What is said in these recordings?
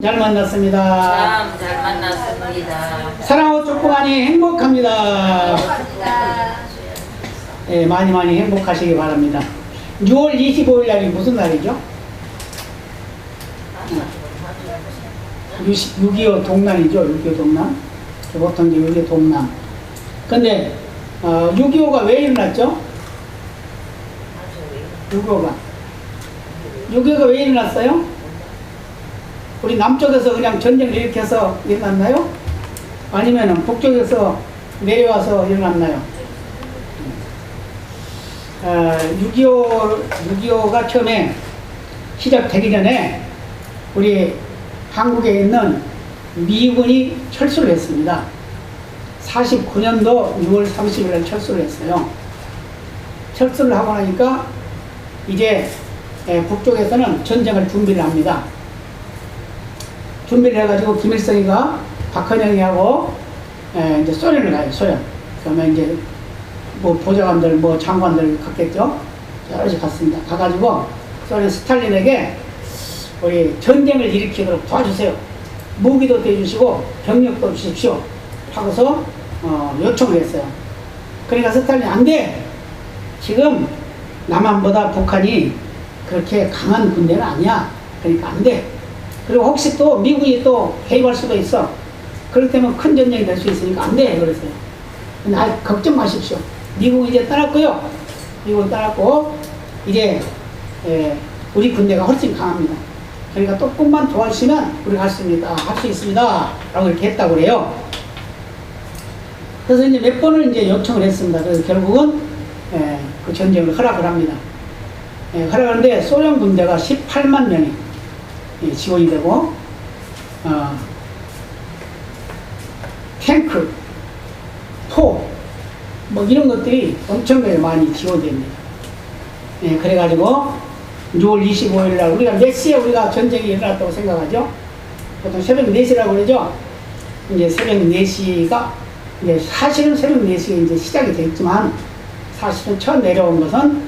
잘 만났습니다. 참 잘 만났습니다. 사랑하고 축복하니 행복합니다. 예, 많이 많이 행복하시기 바랍니다. 6월 25일 날이 무슨 날이죠? 6.25 동남이죠. 6.25 동남. 보통 이제 6.25 동남. 근데 어, 6.25가 왜 일어났죠? 6.25가 6.25가 왜 일어났어요? 우리 남쪽에서 그냥 전쟁을 일으켜서 일어났나요? 아니면 북쪽에서 내려와서 일어났나요? 어, 6.25, 6.25가 처음에 시작되기 전에 우리 한국에 있는 미군이 철수를 했습니다. 49년도 6월 30일 날 철수를 했어요. 철수를 하고 나니까 이제 예, 북쪽에서는 전쟁을 준비를 합니다. 준비를 해가지고 김일성이가 박헌영이하고 에, 이제 소련을 가요, 소련. 그러면 이제 뭐 보좌관들, 뭐 장관들 갔겠죠? 여럿이 갔습니다. 가가지고 소련 스탈린에게 우리 전쟁을 일으키도록 도와주세요. 무기도 대주시고 병력도 주십시오. 하고서 어, 요청을 했어요. 그러니까 스탈린이 안 돼! 지금 남한보다 북한이 그렇게 강한 군대는 아니야. 그러니까 안 돼. 그리고 혹시 또 미국이 또 개입할 수도 있어. 그럴 때면 큰 전쟁이 될 수 있으니까 안 돼. 근데 아, 걱정 마십시오. 미국은 이제 떠났고요. 미국은 떠났고, 이제, 에, 우리 군대가 훨씬 강합니다. 그러니까 조금만 도와주시면 우리가 할 수 있습니다. 할 수 있습니다. 라고 이렇게 했다고 그래요. 그래서 이제 몇 번을 이제 요청을 했습니다. 그래서 결국은, 에, 그 전쟁을 허락을 합니다. 에, 허락하는데 소련 군대가 18만 명이 예, 지원이 되고 어, 탱크, 포, 뭐 이런 것들이 엄청나게 많이 지원됩니다. 예, 그래가지고 6월 25일 날 우리가 몇 시에 우리가 전쟁이 일어났다고 생각하죠? 보통 새벽 4시라고 그러죠? 이제 새벽 4시가 이제 사실은 새벽 4시에 이제 시작이 됐지만 사실은 처음 내려온 것은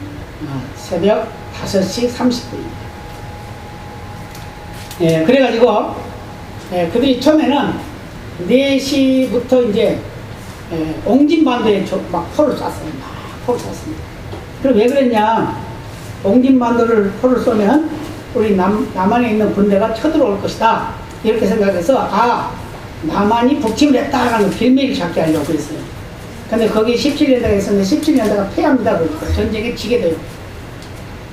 어, 새벽 5시 30분입니다. 예, 그래가지고, 예, 그들이 처음에는 4시부터 이제, 예, 옹진반도에 저- 막 포를 쐈어요. 막 포를 쐈습니다. 그럼 왜 그랬냐? 옹진반도를 포를 쏘면 우리 남, 남한에 있는 군대가 쳐들어올 것이다. 이렇게 생각해서, 아, 남한이 북침을 했다라는 빌미를 잡게 하려고 그랬어요. 근데 거기 17년대가 있었는데 17년대가 패합니다. 전쟁에 지게 돼요.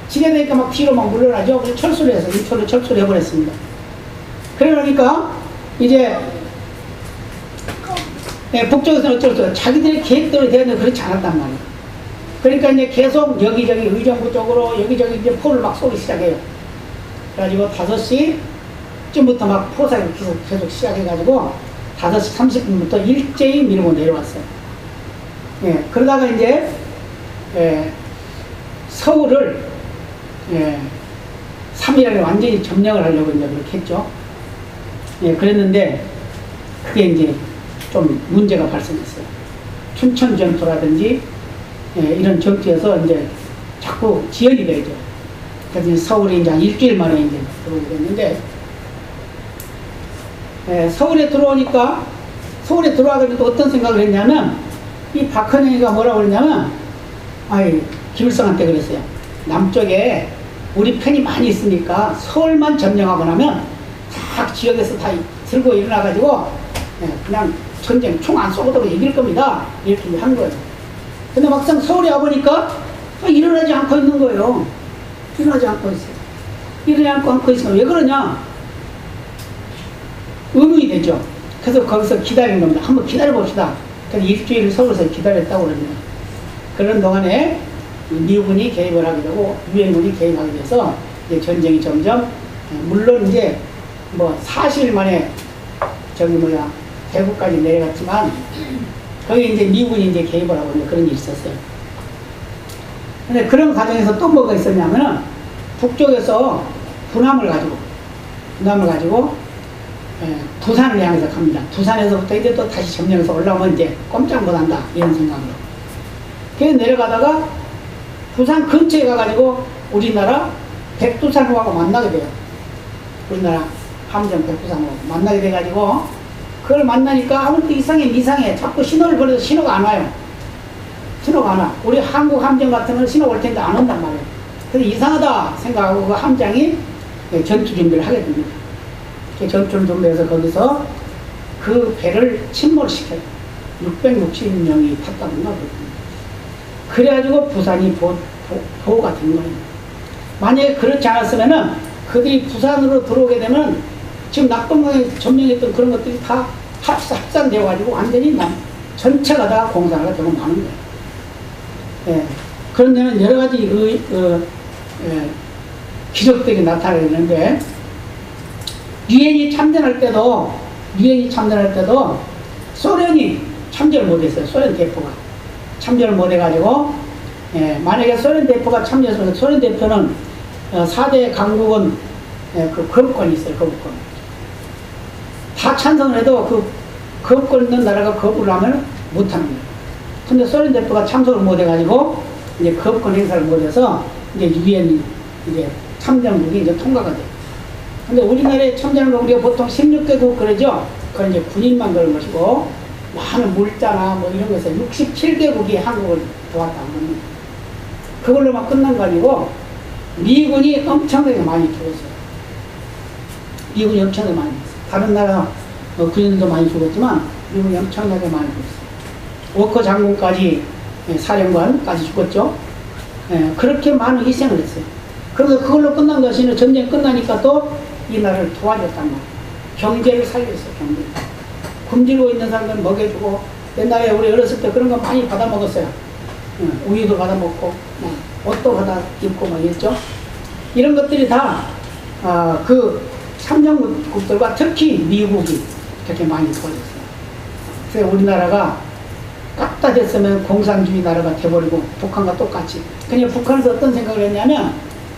지게 되니까 막 뒤로 막 물러나죠. 그래서 철수를 해서 인초로 철수를 해버렸습니다. 그러니까 이제 예, 북쪽에서는 어쩔 수 없어요. 자기들의 계획대로 되었는데 그렇지 않았단 말이에요. 그러니까 이제 계속 여기저기 의정부 쪽으로 여기저기 이제 포를 막 쏘기 시작해요. 그래가지고 5시쯤부터 막 포사를 계속, 계속 시작해가지고 5시 30분부터 일제히 밀고 내려왔어요. 예, 그러다가 이제 예, 서울을 예, 3일 안에 완전히 점령을 하려고 이제 그렇게 했죠. 예, 그랬는데 그게 이제 좀 문제가 발생했어요. 춘천 전투라든지 예, 이런 전투에서 이제 자꾸 지연이 되죠. 그래서 서울에 이제 한 일주일 만에 이제 들어오게 됐는데 예, 서울에 들어오니까 서울에 들어와가지고 또 어떤 생각을 했냐면 이 박헌영이가 뭐라고 그랬냐면 아이 김일성한테 그랬어요. 남쪽에 우리 편이 많이 있으니까 서울만 점령하고 나면 각 지역에서 다 들고 일어나가지고 예, 그냥 전쟁 총 안 쏘고도 이길 겁니다. 이렇게 한 거예요. 근데 막상 서울에 와보니까 아, 일어나지 않고 있는 거예요. 일어나지 않고 있어요. 일어나지 않고 있으면 왜 그러냐? 의문이 되죠. 그래서 거기서 기다리는 겁니다. 한번 기다려봅시다. 그래서 일주일을 서울에서 기다렸다고 그럽니다. 그런 동안에 미군이 개입을 하게 되고 유엔군이 개입하게 돼서 이제 전쟁이 점점 물론 이제 뭐 40일 만에 저기 뭐야 대구까지 내려갔지만 거기 이제 미군이 이제 개입을 하고 그런 일이 있었어요. 근데 그런 과정에서 또 뭐가 있었냐면은 북쪽에서 군함을 가지고 군함을 가지고 예, 부산을 향해서 갑니다. 부산에서부터 이제 또 다시 점령해서 올라오면 이제 꼼짝 못한다 이런 생각으로. 그래서 내려가다가 부산 근처에 가가지고 우리나라 백두산호하고 만나게 돼요. 우리나라 함정 백부상으로 만나게 돼가지고 그걸 만나니까 아무것도 이상해 이상해 자꾸 신호를 보내서 신호가 안 와요. 신호가 안 와. 우리 한국 함정 같은 건 신호 올 텐데 안 온단 말이에요. 그래서 이상하다 생각하고 그 함장이 네, 전투 준비를 하게 됩니다. 전투를 준비해서 거기서 그 배를 침몰시켜요. 660명이 탔다든가 그랬거든요. 그래가지고 부산이 보, 보, 보호가 된 거예요. 만약에 그렇지 않았으면은 그들이 부산으로 들어오게 되면 지금 낙동강에 점령했던 그런 것들이 다 합- 합산되어가지고 완전히 남, 전체가 다 공사가 되고 마는 거예요. 예. 그런 데는 여러 가지 의, 어, 예, 기적들이 나타나는데 유엔이 참전할 때도 유엔이 참전할 때도 소련이 참전을 못했어요. 소련 대표가 참전을 못해가지고 예, 만약에 소련 대표가 참전해서 소련 대표는 어, 4대 강국은 예, 그 거부권이 있어요. 거부권. 다 찬성을 해도 그 거부권 있는 나라가 거부를 하면 거예요. 근데 소련 대표가 참석을 못해가지고 이제 거부권 행사를 못해서 이제 유엔이 이제 참전국이 이제 통과가 돼요. 근데 우리나라에 참전국 우리가 보통 16개국 그러죠? 그건 이제 군인만 그런 것이고 많은 물자나 뭐 이런 것에 67개국이 한국을 도왔다 는 겁니다. 그걸로만 끝난 거 아니고 미군이 엄청나게 많이 죽었어요. 미군이 엄청나게 많이 죽었어요. 다른 나라 어, 군인들도 많이 죽었지만 미군이 엄청나게 많이 죽었어요. 워커 장군까지 예, 사령관까지 죽었죠. 예, 그렇게 많은 희생을 했어요. 그래서 그걸로 끝난 것이 전쟁 끝나니까 또 이 나라를 도와줬단 말이에요. 경제를 살렸어요, 경제. 굶주리고 있는 사람들 먹여주고 옛날에 우리 어렸을 때 그런 거 많이 받아 먹었어요. 예, 우유도 받아 먹고 뭐 옷도 받아 입고 막 이랬죠. 이런 것들이 다 아, 그 삼정국들과 특히 미국이 그렇게 많이 도와줬어요. 그래서 우리나라가 깎다 됐으면 공산주의 나라가 돼버리고 북한과 똑같이. 그냥 북한에서 어떤 생각을 했냐면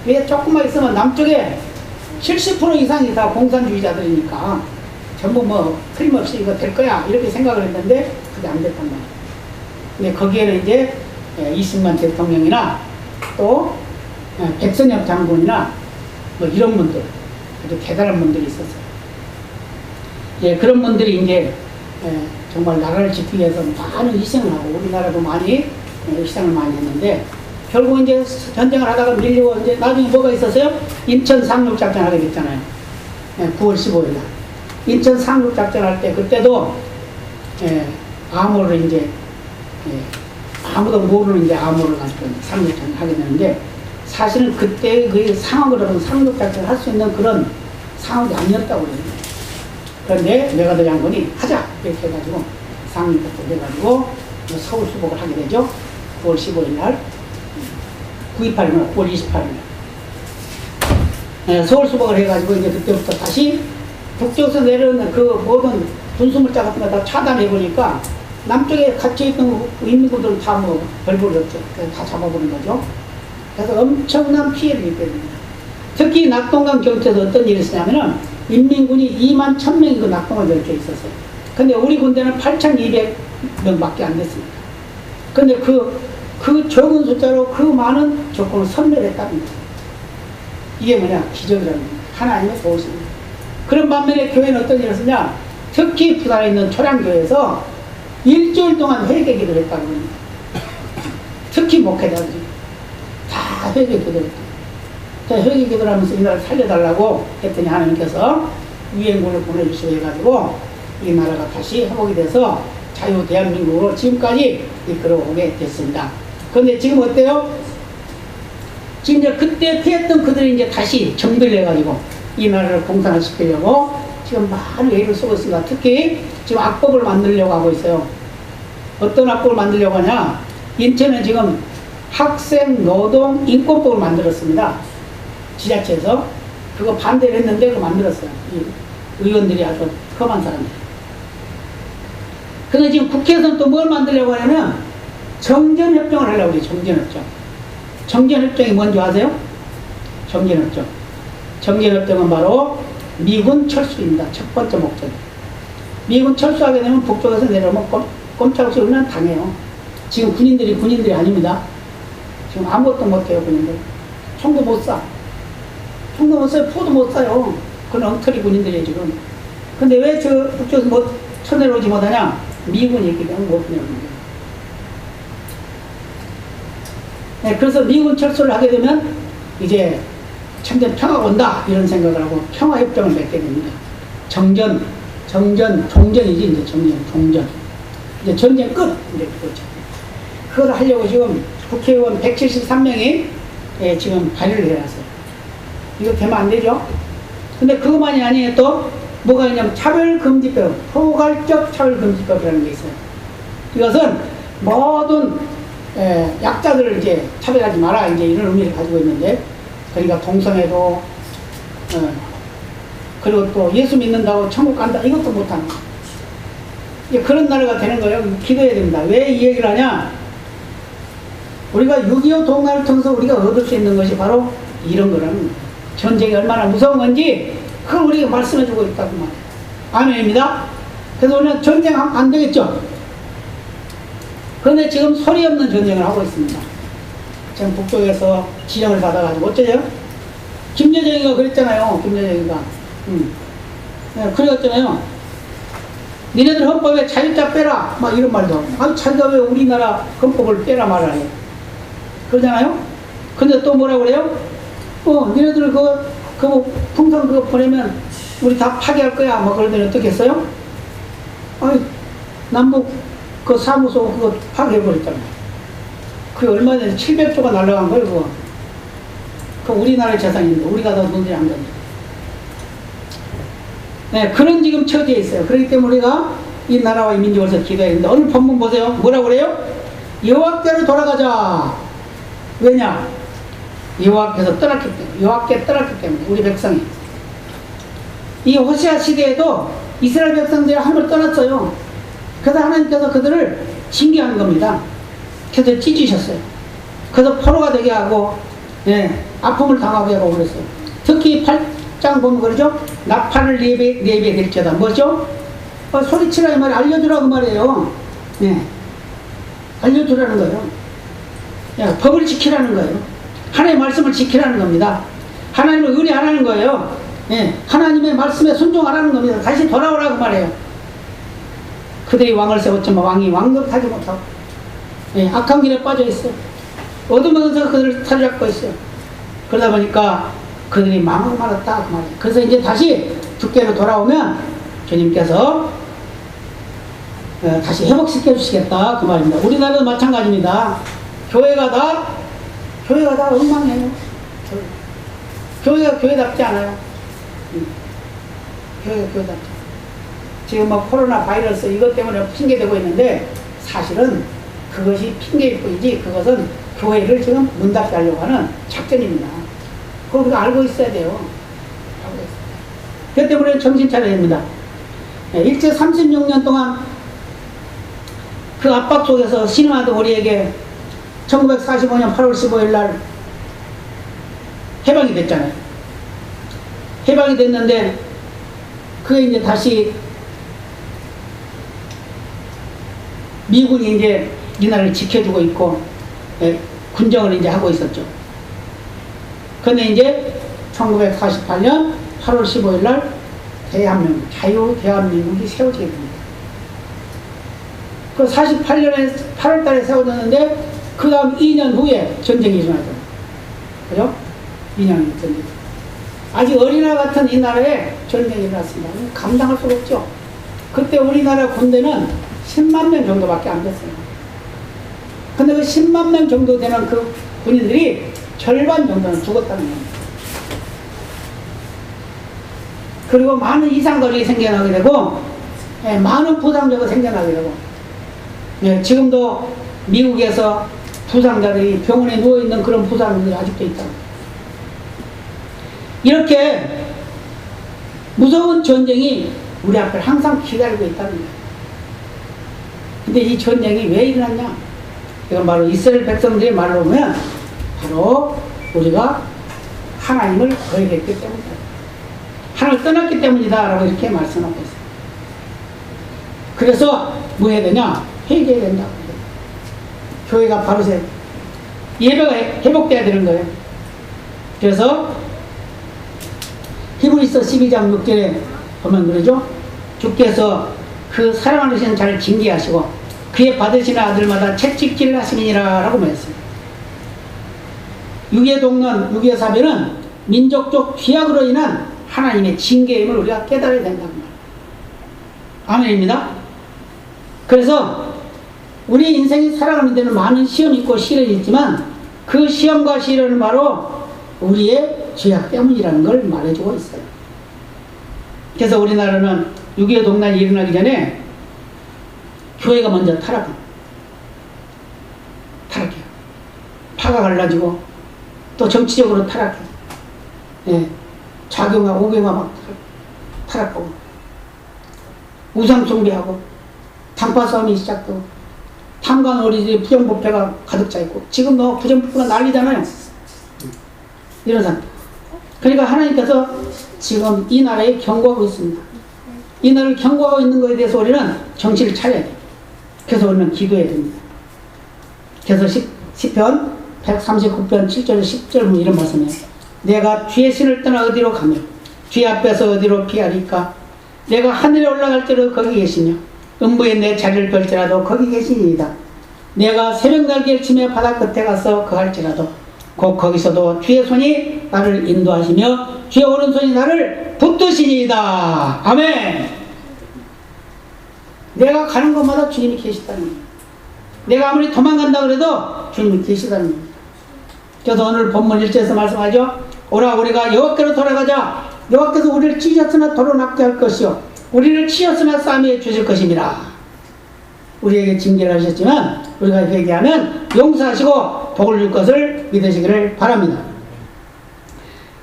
왜 조금만 있으면 남쪽에 70% 이상이 다 공산주의자들이니까 전부 뭐 틀림없이 이거 될 거야 이렇게 생각을 했는데 그게 안 됐단 말이에요. 근데 거기에는 이제 예, 이승만 대통령이나 또 예, 백선엽 장군이나 뭐 이런 분들 아주 대단한 분들이 있었어요. 예, 그런 분들이 이제 예, 정말 나라를 지키기 위해서 많은 희생을 하고 우리나라도 많이 예, 희생을 많이 했는데 결국 이제 전쟁을 하다가 밀리고 이제 나중에 뭐가 있었어요? 인천 상륙 작전 하게 됐잖아요. 예, 9월 15일 날. 인천 상륙 작전 할 때 그때도 예, 암호를 이제 예, 아무도 모르는 이제 암호를 가지고 상륙 작전 하게 되는데 사실은 그때 그 상황으로는 상륙 작전 할 수 있는 그런 상황이 아니었다고 그래요. 그런데 메가더 장군이 하자 이렇게 해가지고 상륙 작전 해가지고 서울 수복을 하게 되죠. 9월 15일 날 928일 9월 28일 날 네, 서울 수복을 해가지고 이제 그때부터 다시 북쪽에서 내려오는 그 모든 군수물자 같은 거 다 차단해 보니까 남쪽에 갇혀 있던 인민군들은 다뭐. 그래서 다 잡아버린 거죠. 그래서 엄청난 피해를 입게 됩니다. 특히 낙동강 경태에서 어떤 일이 있었냐면은 인민군이 2만 1000명이 그 낙동강 경태에 있었어요. 근데 우리 군대는 8200명 밖에 안 됐습니다. 근데 그, 그 적은 숫자로 그 많은 적군을 선멸했답니다. 이게 뭐냐? 기적이라는 겁니다. 하나님의 도우십니다. 그런 반면에 교회는 어떤 일을 했냐? 특히 부산에 있는 초량교회에서 일주일 동안 회개 기도를 했다고 합니다. 특히 목회자들이 다 회개 기도를 했다. 회개 기도를 하면서 이 나라를 살려달라고 했더니 하나님께서 유엔군을 보내주시고 해가지고 이 나라가 다시 회복이 돼서 자유 대한민국으로 지금까지 이끌어오게 됐습니다. 그런데 지금 어때요? 지금 이제 그때 피했던 그들이 이제 다시 정비를 해가지고 이 나라를 공산화시키려고 지금 많은 애를 쓰고 있습니다. 특히 지금 악법을 만들려고 하고 있어요. 어떤 악법을 만들려고 하냐? 인천은 지금 학생 노동 인권법을 만들었습니다. 지자체에서 그거 반대를 했는데 그거 만들었어요. 이 의원들이 아주 험한 사람들. 근데 지금 국회에서는 또 뭘 만들려고 하냐면 정전협정을 하려고 그래요. 정전협정. 정전협정이 뭔지 아세요? 정전협정. 정전협정은 바로 미군 철수입니다. 첫 번째 목적. 미군 철수하게 되면 북쪽에서 내려오면 꼼, 꼼짝없이 우리는 당해요. 지금 군인들이 군인들이 아닙니다. 지금 아무것도 못해요, 군인들. 총도 못 쏴. 총도 못 쏴요. 포도 못 쏴요. 그건 엉터리 군인들이에요, 지금. 근데 왜 저, 북쪽에서 못, 쳐내려오지 못하냐? 미군이 있기 때문에 못 거예요. 네, 그래서 미군 철수를 하게 되면 이제 참된 평화가 온다 이런 생각을 하고 평화협정을 맺게 됩니다. 정전, 정전, 종전이지 이제 정전, 종전. 이제 전쟁 끝 이제 그거죠. 그걸 하려고 지금 국회의원 173명이 예, 지금 발의를 해놨어요. 이거 되면 안 되죠? 근데 그것만이 아니에요. 또 뭐가 있냐면 차별금지법, 포괄적 차별금지법이라는 게 있어요. 이것은 모든 에, 약자들을 이제 차별하지 마라 이제 이런 의미를 가지고 있는데 그러니까 동성애도 어, 그리고 또 예수 믿는다고 천국 간다 이것도 못하는. 이제 그런 나라가 되는 거예요. 기도해야 됩니다. 왜 이 얘기를 하냐? 우리가 6.25 동아를 통해서 우리가 얻을 수 있는 것이 바로 이런 거라는. 전쟁이 얼마나 무서운 건지 그걸 우리가 말씀해 주고 있다고 말해요. 아멘입니다. 그래서 우리는 전쟁하면 안 되겠죠? 그런데 지금 소리 없는 전쟁을 하고 있습니다. 지금 북쪽에서 지령을 받아가지고 어쩌죠? 김여정이가 그랬잖아요. 김여정이가. 음. 네, 그랬잖아요. 니네들 헌법에 자유자 빼라. 막 이런 말도 하고. 아니, 자기가 왜 우리나라 헌법을 빼라 해. 그러잖아요? 근데 또 뭐라 그래요? 어, 니네들 그거, 그거, 풍선 그거 보내면 우리 다 파괴할 거야. 뭐 그러더니 어떻게 했어요? 아니, 남북 그 사무소 그거 파괴해버렸잖아요. 그게 얼마 전에 700조가 날라간 거예요, 그거. 그 우리나라의 재산인데, 우리가 더 돈이 안 되는데. 네, 그런 지금 처지에 있어요. 그렇기 때문에 우리가 이 나라와 이 민족을 위해서 기도해야 되는데, 오늘 본문 보세요. 뭐라고 그래요? 여호와께로 돌아가자. 왜냐? 여호와께서 떠났기 때문에, 여호와께 떠났기 때문에, 우리 백성이. 이 호시아 시대에도 이스라엘 백성들이 하늘을 떠났어요. 그래서 하나님께서 그들을 징계하는 겁니다. 그래서 찢으셨어요. 그래서 포로가 되게 하고, 예, 아픔을 당하게 하고 그랬어요. 특히 8장 보면 그러죠? 나팔을 예배, 예배 될지어다. 뭐죠? 어, 소리치라 이 말이 알려주라고 말이에요. 예. 알려주라는 거예요. 예, 법을 지키라는 거예요. 하나님의 말씀을 지키라는 겁니다. 하나님을 의뢰하라는 거예요. 예, 하나님의 말씀에 순종하라는 겁니다. 다시 돌아오라고 말해요. 그들이 왕을 세웠지만 왕이 왕노릇하지 못하고 예, 악한 길에 빠져 있어요. 어둠에서 그들을 사로잡고 있어요. 그러다 보니까 그들이 망하고 말았다 그 말이에요. 그래서 이제 다시 주께로 돌아오면 주님께서 어, 다시 회복시켜 주시겠다 그 말입니다. 우리나라도 마찬가지입니다. 교회가 다 교회가 다 엉망이에요. 교회가 교회답지 않아요. 음. 교회가 교회답지 않아요. 지금 뭐 코로나 바이러스 이것 때문에 핑계대고 있는데 사실은 그것이 핑계일 뿐이지 그것은 교회를 지금 문 닫게 하려고 하는 작전입니다. 그걸 우리가 알고 있어야 돼요. 알고. 그렇기 때문에 정신 차려야 됩니다. 네, 일제 36년 동안 그 압박 속에서 신임하던 우리에게 1945년 8월 15일 날 해방이 됐잖아요. 해방이 됐는데 그게 이제 다시 미군이 이제 이 나라를 지켜주고 있고 예, 군정을 이제 하고 있었죠. 근데 이제 1948년 8월 15일 날 대한민국, 자유 대한민국이 세워지게 됩니다. 그 48년에 8월 달에 세워졌는데 그 다음 2년 후에 전쟁이 일어나죠. 그죠? 2년 전쟁. 아직 어린아 같은 이 나라에 전쟁이 일어났습니다. 감당할 수가 없죠. 그때 우리나라 군대는 10만 명 정도밖에 안 됐어요. 근데 그 10만 명 정도 되는 그 군인들이 절반 정도는 죽었다는 겁니다. 그리고 많은 이상거리 생겨나게 되고, 예, 많은 부상자가 생겨나게 되고, 예, 지금도 미국에서 부상자들이 병원에 누워있는 그런 부상들이 아직도 있다. 이렇게 무서운 전쟁이 우리 앞을 항상 기다리고 있다는 거예요. 근데 이 전쟁이 왜 일어났냐? 이건 바로 이스라엘 백성들의 말로 보면 바로 우리가 하나님을 거역했기 때문이다. 하나님을 떠났기 때문이다. 라고 이렇게 말씀하고 있어요. 그래서 뭐 해야 되냐? 회개해야 된다. 교회가 바로 세 예배가 회복돼야 되는 거예요. 그래서 히브리서 12장 6절에 보면 그러죠. 주께서 그 사랑하는 자를 징계하시고 그의 받으시는 아들마다 채찍질을 하시니라 라고 말했습니다. 육의 동론, 육의 사별은 민족적 죄악으로 인한 하나님의 징계임을 우리가 깨달아야 된다는 말이에요. 아멘입니다. 그래서 우리 인생이 살아가는 데는 많은 시험이 있고 시련이 있지만 그 시험과 시련은 바로 우리의 죄악 때문이라는 걸 말해주고 있어요. 그래서 우리나라는 6.25 동란이 일어나기 전에 교회가 먼저 타락합니다. 타락해요. 파가 갈라지고 또 정치적으로 타락해요. 예. 좌경화, 우경화 막 타락하고 우상 숭배하고 당파 싸움이 시작되고 탐관 어리들이 부정부패가 가득 차 있고 지금 너 부정부패가 난리잖아요. 이런 상태. 그러니까 하나님께서 지금 이 나라에 경고하고 있습니다. 이 나라를 경고하고 있는 것에 대해서 우리는 정신을 차려야 돼요. 그래서 우리는 기도해야 됩니다. 그래서 10, 10편 139편 7절 10절 뭐 이런 말씀이에요. 내가 주의 신을 떠나 어디로 가며 주의 앞에서 어디로 피하리까 내가 하늘에 올라갈 때로 거기 계시며 음부에 내 자리를 펼지라도 거기 계시니이다. 내가 새벽 날개를 치며 바다 끝에 가서 거할지라도 곧 거기서도 주의 손이 나를 인도하시며 주의 오른손이 나를 붙드시니이다. 아멘. 내가 가는 곳마다 주님이 계시다는 거예요. 내가 아무리 도망간다 그래도 주님이 계시다는 겁니다. 그래서 오늘 본문 1절에서 말씀하죠. 오라 우리가 여호와께로 돌아가자. 여호와께서 우리를 찢었으나 도로 낫게 할 것이요. 우리를 치었으나 싸매해 주실 것입니다. 우리에게 징계를 하셨지만 우리가 회개하면 용서하시고 복을 줄 것을 믿으시기를 바랍니다.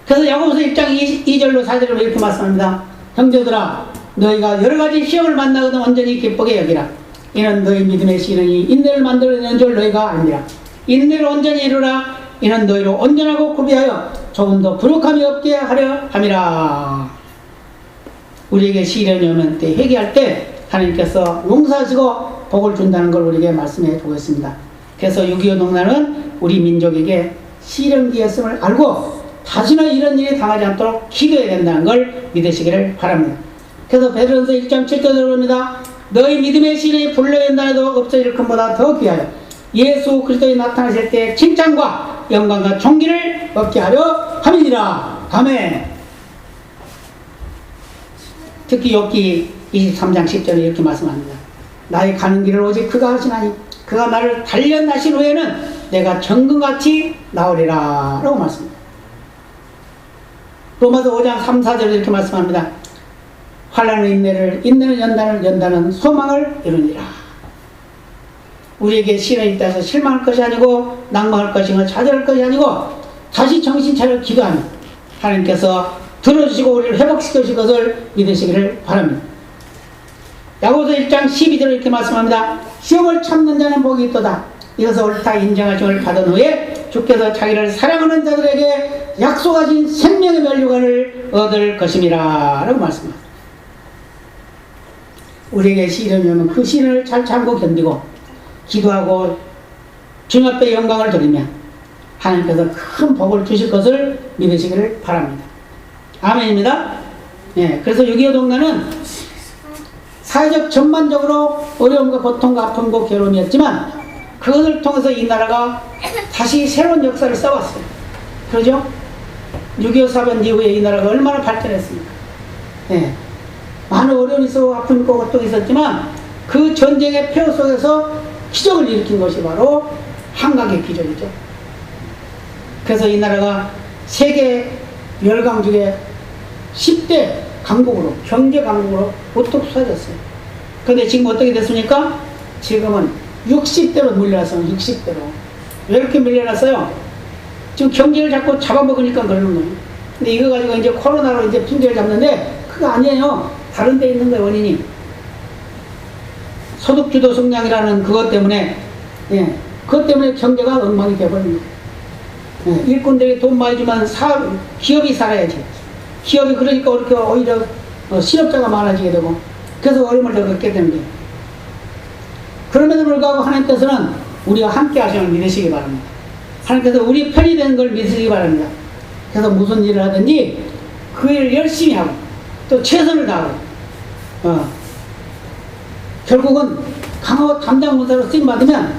그래서 야고보서 1장 2절로 4절로 이렇게 말씀합니다. 형제들아 너희가 여러 가지 시험을 만나거든 온전히 기쁘게 여기라. 이는 너희 믿음의 시련이 인내를 만들어내는 줄 너희가 알미라. 인내를 온전히 이루라. 이는 너희로 온전하고 구비하여 조금 더 부룩함이 없게 하려 함이라. 우리에게 시련이 오면 때 회개할 때 하나님께서 용서하시고 복을 준다는 걸 우리에게 말씀해 주고 있습니다. 그래서 6.25 농단은 우리 민족에게 시련기였음을 알고 다시는 이런 일이 당하지 않도록 기도해야 된다는 걸 믿으시기를 바랍니다. 그래서 베드로서 1장 7절에 봅니다. 너희 믿음의 시련이 불러낸다 해도 없어질 것보다 더 귀하여 예수 그리스도에 나타나실 때 칭찬과 영광과 존귀를 얻게 하려 함이니라. 아멘. 특히 욥기 23장 10절에 이렇게 말씀합니다. 나의 가는 길을 오직 그가 하시나니 그가 나를 단련하신 후에는 내가 정금같이 나오리라 라고 말씀합니다. 로마서 5장 3, 4절에 이렇게 말씀합니다. 환란의 인내를 인내는 연단을 연단은 소망을 이루니라. 우리에게 시련이 해서 실망할 것이 아니고 낭망할 것이 아니고 좌절할 것이 아니고 다시 정신 차려 기도하면 하나님께서 들어주시고 우리를 회복시켜 주실 것을 믿으시기를 바랍니다. 야고보서 1장 12절에 이렇게 말씀합니다. 시험을 참는 자는 복이 있도다. 이것을 옳다 인정하심을 받은 후에 주께서 자기를 사랑하는 자들에게 약속하신 생명의 면류관을 얻을 것임이라 라고 말씀합니다. 우리에게 시련이 오면 그 시련을 잘 참고 견디고 기도하고 주님 앞에 영광을 드리면 하나님께서 큰 복을 주실 것을 믿으시기를 바랍니다. 아멘입니다. 예, 그래서 6.25 동단은 사회적 전반적으로 어려움과 고통과 아픔과 괴로움이었지만 그것을 통해서 이 나라가 다시 새로운 역사를 써왔어요. 그러죠? 6.25 사변 이후에 이 나라가 얼마나 발전했습니까? 예. 많은 어려움이 있고 아픔이 있고 고통이 있었지만 그 전쟁의 폐허 속에서 기적을 일으킨 것이 바로 한강의 기적이죠. 그래서 이 나라가 세계 열강 중에 10대 강국으로, 경제 강국으로 우뚝 솟아졌어요. 근데 지금 어떻게 됐습니까? 지금은 60대로 밀려났어요, 60대로. 왜 이렇게 밀려났어요? 지금 경제를 자꾸 잡아먹으니까 그러는 거예요. 근데 이거 가지고 이제 코로나로 이제 핑계를 잡는데, 그거 아니에요. 다른 데 있는 거예요, 원인이. 소득주도 성장이라는 그것 때문에, 예, 그것 때문에 경제가 엉망이 돼버립니다. 예, 일꾼들이 돈 많이 주면 사업, 기업이 살아야지. 기업이 그러니까 이렇게 오히려 어, 실업자가 많아지게 되고, 그래서 어려움을 더 겪게 거예요. 그럼에도 불구하고 하나님께서는 우리와 함께 하시는 믿으시기 바랍니다. 하나님께서 우리 편이 되는 걸 믿으시기 바랍니다. 그래서 무슨 일을 하든지 그 일을 열심히 하고 또 최선을 다하고 어, 결국은 강호 담당 문사로 쓰임 받으면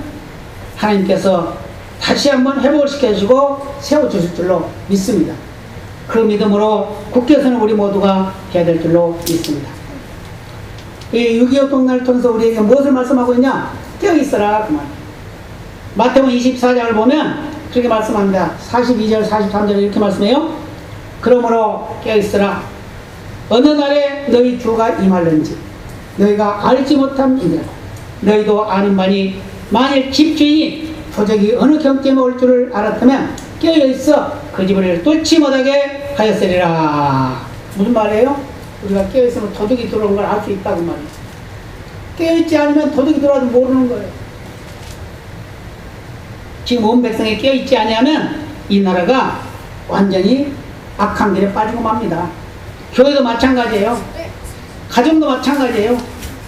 하나님께서 다시 한번 회복을 시켜주시고 세워주실 줄로 믿습니다. 그 믿음으로 국회에서는 우리 모두가 해야 될 줄로 믿습니다. 이 6.25 동날을 통해서 우리에게 무엇을 말씀하고 있냐? 깨어 있어라. 그 말. 마태복음 24장을 보면 그렇게 말씀합니다. 42절, 43절 이렇게 말씀해요. 그러므로 깨어 있어라. 어느 날에 너희 주가 임할는지 너희가 알지 못함이니라. 너희도 아는 바니 만일 집주인이 도적이 어느 경점에 올 줄을 알았다면 깨어있어 그 집을 뚫지 못하게 하였으리라. 무슨 말이에요? 우리가 깨어있으면 도둑이 들어온 걸 알 수 있다고 말이에요. 깨어있지 않으면 도둑이 들어와도 모르는 거예요. 지금 온 백성이 깨어있지 아니하면 이 나라가 완전히 악한 길에 빠지고 맙니다. 교회도 마찬가지예요. 가정도 마찬가지예요.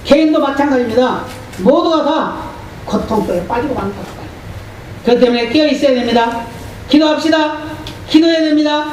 개인도 마찬가지입니다. 모두가 다 고통 속에 빠지고 맙니다. 그렇기 때문에 깨어 있어야 됩니다. 기도합시다. 기도해야 됩니다.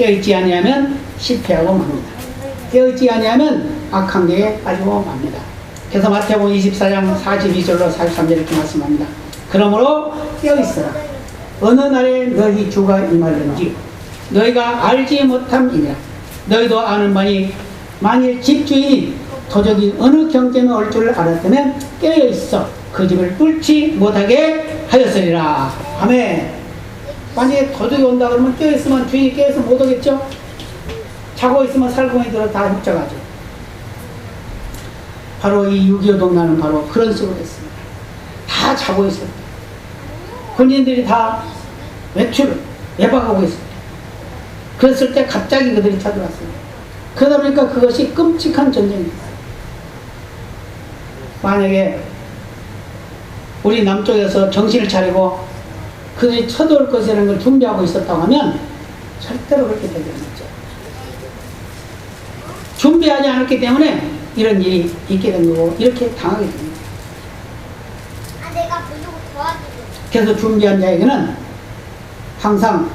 깨어있지 아니하면 실패하고 맙니다. 깨어있지 아니하면 악한 길에 빠지고 맙니다. 그래서 마태복음 24장 42절로 43절 이렇게 말씀합니다. 그러므로 깨어있어라. 어느 날에 너희 주가 임하는지 너희가 알지 못함이니라. 너희도 아는 바니 만일 집주인이 도적이 어느 경점에 올 줄 알았다면 깨어있어 그 집을 뚫지 못하게 하였으리라. 아멘 만약에 도둑이 온다 그러면 깨어있으면 주인이 깨어서 못 오겠죠? 자고 있으면 살구멍이 들어 다 훔쳐가죠. 바로 이 6.25 동란은 바로 그런 식으로 됐습니다. 다 자고 있어요. 군인들이 다 외출을, 외박하고 있어요. 그랬을 때 갑자기 그들이 찾아왔어요. 그러다 보니까 그것이 끔찍한 전쟁이었어요. 만약에 우리 남쪽에서 정신을 차리고 그들이 쳐들어올 것이라는 걸 준비하고 있었다고 하면 절대로 그렇게 되지 않았죠. 준비하지 않았기 때문에 이런 일이 있게 된 거고 이렇게 당하게 됩니다. 그래서 준비한 자에게는 항상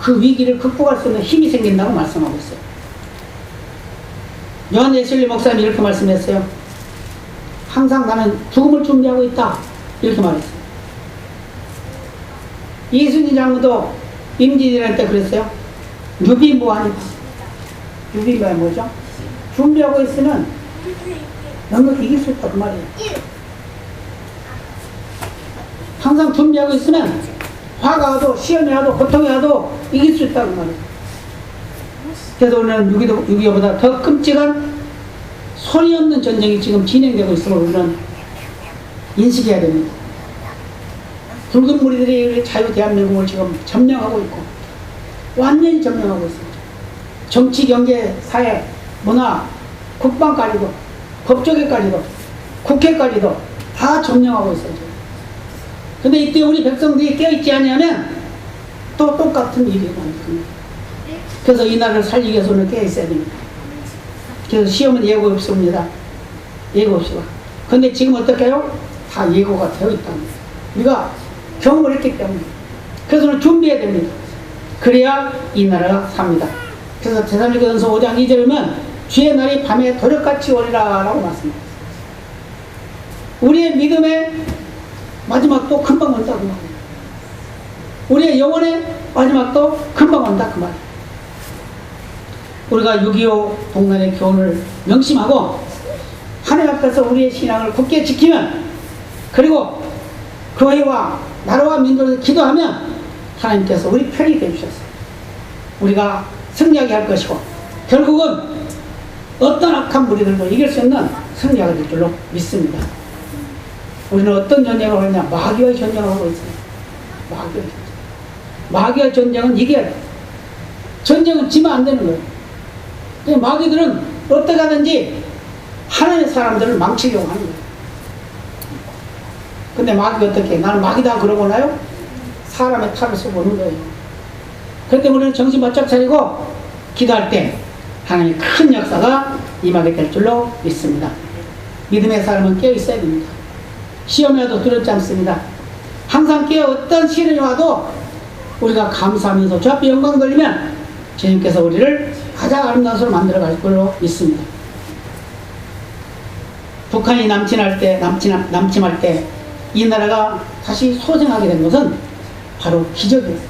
그 위기를 극복할 수 있는 힘이 생긴다고 말씀하고 있어요. 요한 예슬리 목사님이 이렇게 말씀했어요. 항상 나는 죽음을 준비하고 있다. 이렇게 말했어요. 이순희 장군도 임진왜란 때 그랬어요. 유비무한이다. 유비무한 뭐죠? 준비하고 있으면 너는 이길 수 있다 그 말이에요. 항상 준비하고 있으면 화가 와도 시험이 와도 고통이 와도 이길 수 있다고 말이에요. 그래서 우리는 6.25, 6.25보다 더 끔찍한 소리 없는 전쟁이 지금 진행되고 있음을 우리는 인식해야 됩니다. 붉은 무리들이 자유 대한민국을 지금 점령하고 있고 완전히 점령하고 있습니다. 정치, 경제, 사회, 문화, 국방까지도 법조계까지도 국회까지도 다 점령하고 있어요. 근데 이때 우리 백성들이 깨어있지 않으면 또 똑같은 일이 일어납니다. 그래서 이 나라를 살리기 위해서 오늘 깨어있어야 됩니다. 그래서 시험은 예고 없습니다. 예고 없이가. 근데 지금 어떻게 해요? 다 예고가 되어 있답니다. 우리가 경험을 했기 때문에. 그래서 준비해야 됩니다. 그래야 이 나라가 삽니다. 그래서 제3일교전서 5장 2절이면 주의 날이 밤에 도력같이 오리라 라고 말씀합니다. 우리의 믿음의 마지막도 금방 온다 그 말이에요. 우리의 영혼의 마지막도 금방 온다 그 말이에요. 우리가 6.25 동란의 교훈을 명심하고 하나님 앞에서 우리의 신앙을 굳게 지키면 그리고 교회와 나라와 민족을 기도하면 하나님께서 우리 편이 되주셨어요. 우리가 승리하게 할 것이고 결국은 어떤 악한 무리들도 이길 수 있는 승리하게 될 줄로 믿습니다. 우리는 어떤 전쟁을 하냐? 마귀와의 전쟁을 하고 있어요. 마귀와의 전쟁. 마귀와의 전쟁은 이겨야 돼. 전쟁은 지면 안 되는 거예요. 마귀들은 어떻게 하든지 하나님의 사람들을 망치려고 하는 거예요. 근데 마귀가 어떻게 해? 나는 마귀다 그러고 나요? 사람의 탈을 오는 거예요. 때문에 우리는 정신 바짝 차리고 기도할 때 하나님의 큰 역사가 임하게 될 줄로 믿습니다. 믿음의 사람은 깨어 있어야 됩니다. 시험이 와도 두렵지 않습니다. 항상 깨어 어떤 시련이 와도 우리가 감사하면서 저 앞에 영광 돌리면 주님께서 우리를 가장 아름다운 것으로 만들어 갈 걸로 믿습니다. 북한이 남침할 때, 남침, 남침할 때, 이 나라가 다시 소생하게 된 것은 바로 기적이었어요.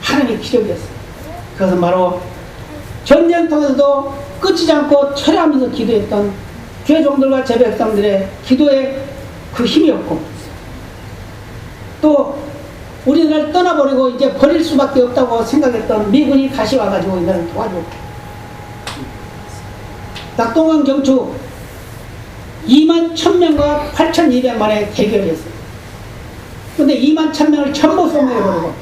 하나님의 기적이었어요. 그것은 바로 전쟁통에서도 끝이지 않고 철회하면서 기도했던 교회 종들과 제 백성들의 기도의 그 힘이었고, 또 우리나라를 떠나버리고 이제 버릴 수밖에 없다고 생각했던 미군이 다시 와가지고 이 나라를 도와주고, 낙동강 경추 2만 1000명과 8200만의 대결이었어요. 근데 2만 1000명을 전부 소멸해버리고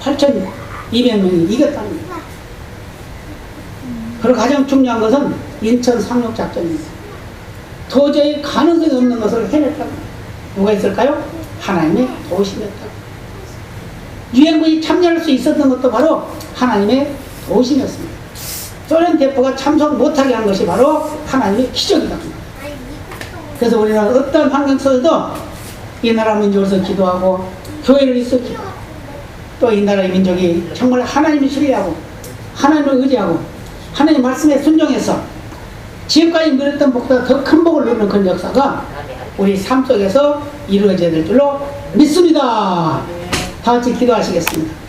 8200명이 이겼다는 거예요. 그리고 가장 중요한 것은 인천 상륙 작전입니다. 도저히 가능성이 없는 것을 거예요. 누가 있을까요? 하나님의 도우심이었다. 유엔군이 참여할 수 있었던 것도 바로 하나님의 도우심이었습니다. 소련 대포가 참석 못하게 한 것이 바로 하나님의 기적이다. 그래서 우리는 어떤 환경 속에도 이 나라 민족에서 기도하고 교회를 기도 또이 나라의 민족이 정말 하나님을 신뢰하고 하나님을 의지하고 하나님 말씀에 순종해서 지금까지 누렸던 복보다 더 큰 복을 누리는 그런 역사가 우리 삶 속에서 이루어져야 될 줄로 믿습니다. 다 같이 기도하시겠습니다.